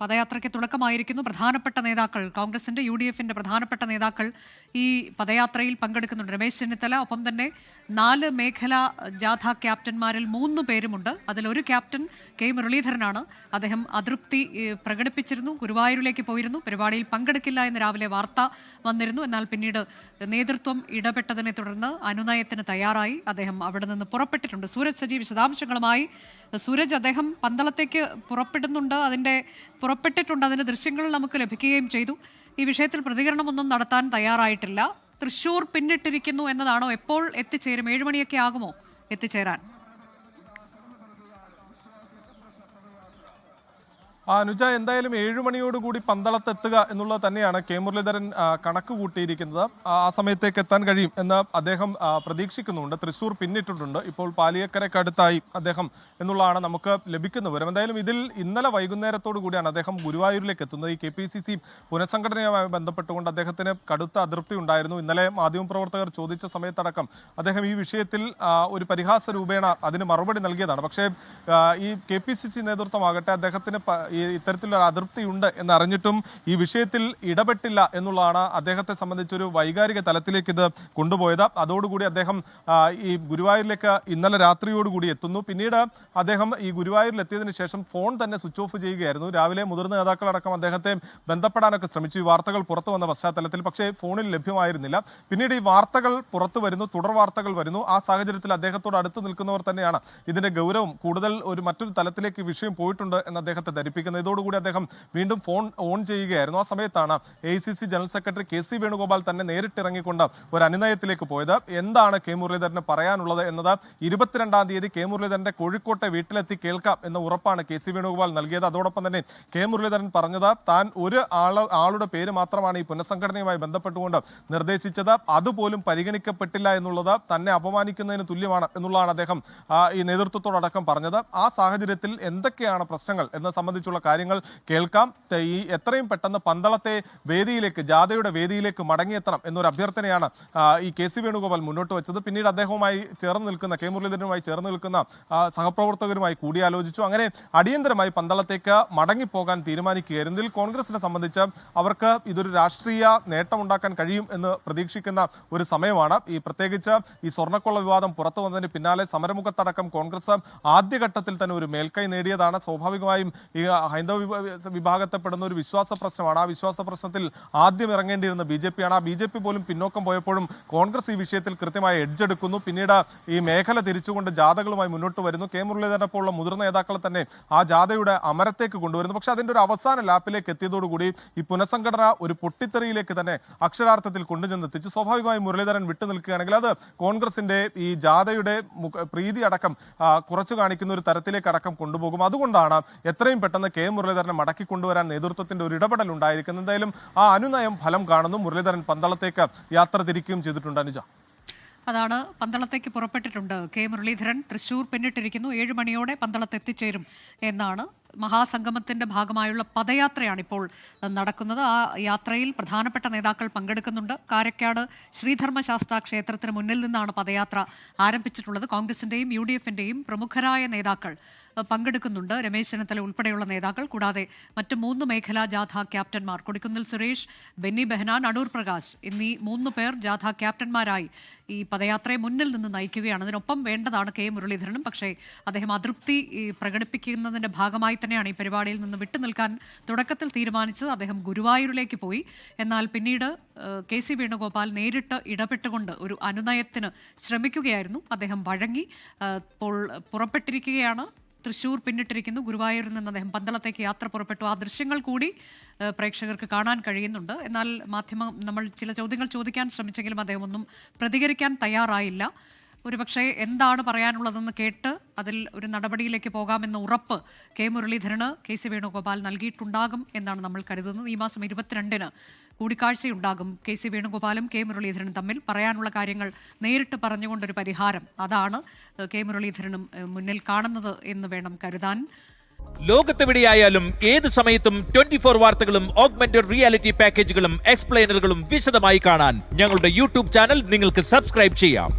പദയാത്രയ്ക്ക് തുടക്കമായിരിക്കുന്നു. പ്രധാനപ്പെട്ട നേതാക്കൾ കോൺഗ്രസിന്റെ യു ഡി എഫിന്റെ പ്രധാനപ്പെട്ട നേതാക്കൾ ഈ പദയാത്രയിൽ പങ്കെടുക്കുന്നുണ്ട്. രമേശ് ചെന്നിത്തല ഒപ്പം തന്നെ നാല് മേഖല ജാഥ ക്യാപ്റ്റന്മാരിൽ മൂന്ന് പേരുമുണ്ട്. ഒരു ക്യാപ്റ്റൻ കെ. മുരളീധരനാണ്. അദ്ദേഹം അതൃപ്തി പ്രകടിപ്പിച്ചിരുന്നു. ഗുരുവായൂരിലേക്ക് പോയിരുന്നു. പരിപാടിയിൽ പങ്കെടുക്കില്ല എന്ന് രാവിലെ വാർത്ത വന്നിരുന്നു. എന്നാൽ പിന്നീട് നേതൃത്വം ഇടപെട്ടതിനെ തുടർന്ന് അനുനയത്തിന് തയ്യാറായി. അദ്ദേഹം അവിടെ നിന്ന് പുറപ്പെട്ടിട്ടുണ്ട്. സൂരജ് സജീവ് വിശദാംശങ്ങളുമായി സൂരജ് അദ്ദേഹം പന്തളത്തേക്ക് പുറപ്പെടുന്നുണ്ട്. അതിന്റെ പുറപ്പെട്ടിട്ടുണ്ട്. അതിന്റെ ദൃശ്യങ്ങൾ നമുക്ക് ലഭിക്കുകയും ചെയ്തു. ഈ വിഷയത്തിൽ പ്രതികരണമൊന്നും നടത്താൻ തയ്യാറായിട്ടില്ല. തൃശൂർ പിന്നിട്ടിരിക്കുന്നു എന്നതാണോ? എപ്പോൾ എത്തിച്ചേരും? ഏഴുമണിയൊക്കെ ആകുമോ എത്തിച്ചേരാൻ? അനുജ എന്തായാലും ഏഴു മണിയോടുകൂടി പന്തളത്തെത്തുക എന്നുള്ളത് തന്നെയാണ് കെ മുരളീധരൻ കണക്ക് കൂട്ടിയിരിക്കുന്നത്. ആ സമയത്തേക്ക് എത്താൻ കഴിയും എന്ന് അദ്ദേഹം പ്രതീക്ഷിക്കുന്നുണ്ട്. തൃശൂർ പിന്നിട്ടിട്ടുണ്ട്. ഇപ്പോൾ പാലിയക്കരക്കടുത്തായി അദ്ദേഹം എന്നുള്ളതാണ് നമുക്ക് ലഭിക്കുന്ന വിവരം. എന്തായാലും ഇതിൽ ഇന്നലെ വൈകുന്നേരത്തോടു കൂടിയാണ് അദ്ദേഹം ഗുരുവായൂരിലേക്ക് എത്തുന്നത്. ഈ കെ പി സി സി പുനഃസംഘടനയുമായി ബന്ധപ്പെട്ടുകൊണ്ട് അദ്ദേഹത്തിന് കടുത്ത അതൃപ്തി ഉണ്ടായിരുന്നു. ഇന്നലെ മാധ്യമപ്രവർത്തകർ ചോദിച്ച സമയത്തടക്കം അദ്ദേഹം ഈ വിഷയത്തിൽ ഒരു പരിഹാസ രൂപേണ അതിന് മറുപടി നൽകിയതാണ്. പക്ഷേ ഈ കെ പി സി സി നേതൃത്വമാകട്ടെ അദ്ദേഹത്തിന് ഇത്തരത്തിലൊരു അതൃപ്തിയുണ്ട് എന്നറിഞ്ഞിട്ടും ഈ വിഷയത്തിൽ ഇടപെട്ടില്ല എന്നുള്ളതാണ് അദ്ദേഹത്തെ സംബന്ധിച്ചൊരു വൈകാരിക തലത്തിലേക്ക് ഇത് കൊണ്ടുപോയത്. അതോടുകൂടി അദ്ദേഹം ഈ ഗുരുവായൂരിലേക്ക് ഇന്നലെ രാത്രിയോടുകൂടി എത്തുന്നു. പിന്നീട് അദ്ദേഹം ഈ ഗുരുവായൂരിൽ എത്തിയതിനു ശേഷം ഫോൺ തന്നെ സ്വിച്ച് ഓഫ് ചെയ്യുകയായിരുന്നു. രാവിലെ മുതിർന്ന നേതാക്കളടക്കം അദ്ദേഹത്തെ ബന്ധപ്പെടാനൊക്കെ ശ്രമിച്ചു. ഈ വാർത്തകൾ പുറത്തു വന്ന പശ്ചാത്തലത്തിൽ പക്ഷേ ഫോണിൽ ലഭ്യമായിരുന്നില്ല. പിന്നീട് ഈ വാർത്തകൾ പുറത്തു വരുന്നു തുടർ വാർത്തകൾ വരുന്നു. ആ സാഹചര്യത്തിൽ അദ്ദേഹത്തോട് അടുത്ത് നിൽക്കുന്നവർ തന്നെയാണ്. ഇതിന്റെ ഗൗരവം കൂടുതൽ ഒരു മറ്റൊരു തലത്തിലേക്ക് വിഷയം പോയിട്ടുണ്ട് എന്ന് അദ്ദേഹത്തെ ധരിപ്പിക്കുന്നത് ഇതോടുകൂടി അദ്ദേഹം വീണ്ടും ഫോൺ ഓൺ ചെയ്യുകയായിരുന്നു. ആ സമയത്താണ് A C C general secretary K C Venugopal തന്നെ നേരിട്ടിറങ്ങിക്കൊണ്ട് ഒരു അനുനയത്തിലേക്ക് പോയത്. എന്താണ് കെ മുരളീധരന് പറയാനുള്ളത് എന്നത് ഇരുപത്തിരണ്ടാം തീയതി കെ മുരളീധരന്റെ കോഴിക്കോട്ടെ വീട്ടിലെത്തി കേൾക്കാം എന്ന ഉറപ്പാണ് കെ സി വേണുഗോപാൽ നൽകിയത്. അതോടൊപ്പം തന്നെ കെ മുരളീധരൻ പറഞ്ഞത് താൻ ഒരു ആൾ ആളുടെ പേര് മാത്രമാണ് ഈ പുനഃസംഘടനയുമായി ബന്ധപ്പെട്ടുകൊണ്ട് നിർദ്ദേശിച്ചത്. അതുപോലും പരിഗണിക്കപ്പെട്ടില്ല എന്നുള്ളത് തന്നെ അപമാനിക്കുന്നതിന് തുല്യമാണ് എന്നുള്ളതാണ് അദ്ദേഹം ഈ നേതൃത്വത്തോടക്കം പറഞ്ഞത്. ആ സാഹചര്യത്തിൽ എന്തൊക്കെയാണ് പ്രശ്നങ്ങൾ എന്നത് സംബന്ധിച്ചുള്ള കാര്യങ്ങൾ കേൾക്കാം. ഈ എത്രയും പെട്ടെന്ന് പന്തളത്തെ വേദിയിലേക്ക് ജാഥയുടെ വേദിയിലേക്ക് മടങ്ങിയെത്തണം എന്നൊരു അഭ്യർത്ഥനയാണ് ഈ കെ സി വേണുഗോപാൽ മുന്നോട്ട് വെച്ചത്. പിന്നീട് അദ്ദേഹവുമായി ചേർന്ന് നിൽക്കുന്ന കെ മുരളീധരനുമായി ചേർന്ന് നിൽക്കുന്ന സഹപ്രവർത്തകരുമായി കൂടിയാലോചിച്ചു. അങ്ങനെ അടിയന്തരമായി പന്തളത്തേക്ക് മടങ്ങിപ്പോകാൻ തീരുമാനിക്കുകയായിരുന്നു. ഇതിൽ കോൺഗ്രസിനെ സംബന്ധിച്ച് അവർക്ക് ഇതൊരു രാഷ്ട്രീയ നേട്ടമുണ്ടാക്കാൻ കഴിയും എന്ന് പ്രതീക്ഷിക്കുന്ന ഒരു സമയമാണ്. ഈ പ്രത്യേകിച്ച് ഈ സ്വർണക്കൊള്ള വിവാദം പുറത്തു വന്നതിന് പിന്നാലെ സമരമുഖത്തടക്കം കോൺഗ്രസ് ആദ്യഘട്ടത്തിൽ തന്നെ ഒരു മേൽക്കൈ നേടിയതാണ്. സ്വാഭാവികമായും ഈ ഹൈന്ദവ വിഭാ- വിഭാഗത്തെപ്പെടുന്ന ഒരു വിശ്വാസ പ്രശ്നമാണ്. ആ വിശ്വാസ പ്രശ്നത്തിൽ ആദ്യം ഇറങ്ങേണ്ടിയിരുന്ന ബി ജെ പിയാണ്. ആ ബി ജെ പി പോലും പിന്നോക്കം പോയപ്പോഴും കോൺഗ്രസ് ഈ വിഷയത്തിൽ കൃത്യമായി എഡ്ജെടുക്കുന്നു പിന്നീട് ഈ മേഖല തിരിച്ചുകൊണ്ട് ജാഥകളുമായി മുന്നോട്ട് വരുന്നു. കെ. മുരളീധരനെ പോലുള്ള മുതിർന്ന നേതാക്കളെ തന്നെ ആ ജാഥയുടെ അമരത്തേക്ക് കൊണ്ടുവരുന്നു. പക്ഷേ അതിന്റെ ഒരു അവസാന ലാപ്പിലേക്ക് എത്തിയതോടുകൂടി ഈ പുനഃസംഘടന ഒരു പൊട്ടിത്തെറിയിലേക്ക് തന്നെ അക്ഷരാർത്ഥത്തിൽ കൊണ്ടുചെന്നെത്തിച്ചു. സ്വാഭാവികമായി മുരളീധരൻ വിട്ടു നിൽക്കുകയാണെങ്കിൽ അത് കോൺഗ്രസിന്റെ ഈ ജാഥയുടെ പ്രീതി അടക്കം കുറച്ചു കാണിക്കുന്ന ഒരു തരത്തിലേക്ക് അടക്കം കൊണ്ടുപോകും. അതുകൊണ്ടാണ് എത്രയും പെട്ടെന്ന് കെ മുരളീധരനെ മടക്കി കൊണ്ടുവരാൻ നേതൃത്വത്തിന്റെ ഒരു ഇടപെടൽ ഉണ്ടായിരിക്കുന്നു. എന്തായാലും ആ അനുനയം ഫലം കാണുന്നു. മുരളീധരൻ പന്തളത്തേക്ക് യാത്ര തിരിക്കുകയും ചെയ്തിട്ടുണ്ട് അനുജ. അതാണ് പന്തളത്തേക്ക് പുറപ്പെട്ടിട്ടുണ്ട് കെ മുരളീധരൻ. തൃശൂർ പിന്നിട്ടിരിക്കുന്നു. ഏഴ് മണിയോടെ പന്തളത്ത് എത്തിച്ചേരും എന്നാണ് മഹാസംഗമത്തിന്റെ ഭാഗമായുള്ള പദയാത്രയാണ് ഇപ്പോൾ നടക്കുന്നത്. ആ യാത്രയിൽ പ്രധാനപ്പെട്ട നേതാക്കൾ പങ്കെടുക്കുന്നുണ്ട്. കാരക്കാട് ശ്രീധർമ്മശാസ്ത്ര ക്ഷേത്രത്തിന് മുന്നിൽ നിന്നാണ് പദയാത്ര ആരംഭിച്ചിട്ടുള്ളത്. കോൺഗ്രസിന്റെയും യു ഡി എഫിന്റെയും പ്രമുഖരായ നേതാക്കൾ പങ്കെടുക്കുന്നുണ്ട്. രമേശ് ചെന്നിത്തല ഉൾപ്പെടെയുള്ള നേതാക്കൾ കൂടാതെ മറ്റ് മൂന്ന് മേഖലാ ജാഥ ക്യാപ്റ്റന്മാർ കൊടിക്കുന്നിൽ സുരേഷ് ബെന്നി ബെഹനാൻ അടൂർ പ്രകാശ് എന്നീ മൂന്ന് പേർ ജാഥ ക്യാപ്റ്റന്മാരായി ഈ പദയാത്രയെ മുന്നിൽ നിന്ന് നയിക്കുകയാണ്. അതിനൊപ്പം വേണ്ടതാണ് കെ മുരളീധരനും. പക്ഷേ അദ്ദേഹം അതൃപ്തി പ്രകടിപ്പിക്കുന്നതിന്റെ ഭാഗമായി തന്നെയാണ് ഈ പരിപാടിയിൽ നിന്ന് വിട്ടുനിൽക്കാൻ തുടക്കത്തിൽ തീരുമാനിച്ചത്. അദ്ദേഹം ഗുരുവായൂരിലേക്ക് പോയി. എന്നാൽ പിന്നീട് കെ സി വേണുഗോപാൽ നേരിട്ട് ഇടപെട്ടുകൊണ്ട് ഒരു അനുനയത്തിന് ശ്രമിക്കുകയായിരുന്നു. അദ്ദേഹം വഴങ്ങി ഇപ്പോൾ പുറപ്പെട്ടിരിക്കുകയാണ്. തൃശൂർ പിന്നിട്ടിരിക്കുന്നു. ഗുരുവായൂരിൽ നിന്ന് അദ്ദേഹം പന്തളത്തേക്ക് യാത്ര പുറപ്പെട്ടു. ആ ദൃശ്യങ്ങൾ കൂടി പ്രേക്ഷകർക്ക് കാണാൻ കഴിയുന്നുണ്ട്. എന്നാൽ മാധ്യമം നമ്മൾ ചില ചോദ്യങ്ങൾ ചോദിക്കാൻ ശ്രമിച്ചെങ്കിലും അദ്ദേഹം ഒന്നും പ്രതികരിക്കാൻ തയ്യാറായില്ല. ഒരുപക്ഷെ എന്താണ് പറയാനുള്ളതെന്ന് കേട്ട് അതിൽ ഒരു നടപടിയിലേക്ക് പോകാമെന്ന ഉറപ്പ് കെ മുരളീധരന് കെ സി വേണുഗോപാൽ നൽകിയിട്ടുണ്ടാകും എന്നാണ് നമ്മൾ കരുതുന്നത്. ഈ മാസം ഇരുപത്തിരണ്ടിന് കൂടിക്കാഴ്ചയുണ്ടാകും കെ സി വേണുഗോപാലും കെ മുരളീധരനും തമ്മിൽ പറയാനുള്ള കാര്യങ്ങൾ നേരിട്ട് പറഞ്ഞുകൊണ്ടൊരു പരിഹാരം. അതാണ് കെ മുരളീധരനും മുന്നിൽ കാണുന്നത് എന്ന് വേണം കരുതാൻ. ലോകത്തെവിടെയായാലും ഏത് സമയത്തും ട്വന്റി ഫോർ വാർത്തകളും ഓഗ്മെന്റഡ് റിയാലിറ്റി പാക്കേജുകളും എക്സ്പ്ലെയിനറുകളും വിശദമായി കാണാൻ ഞങ്ങളുടെ യൂട്യൂബ് ചാനൽ നിങ്ങൾക്ക് സബ്സ്ക്രൈബ് ചെയ്യാം.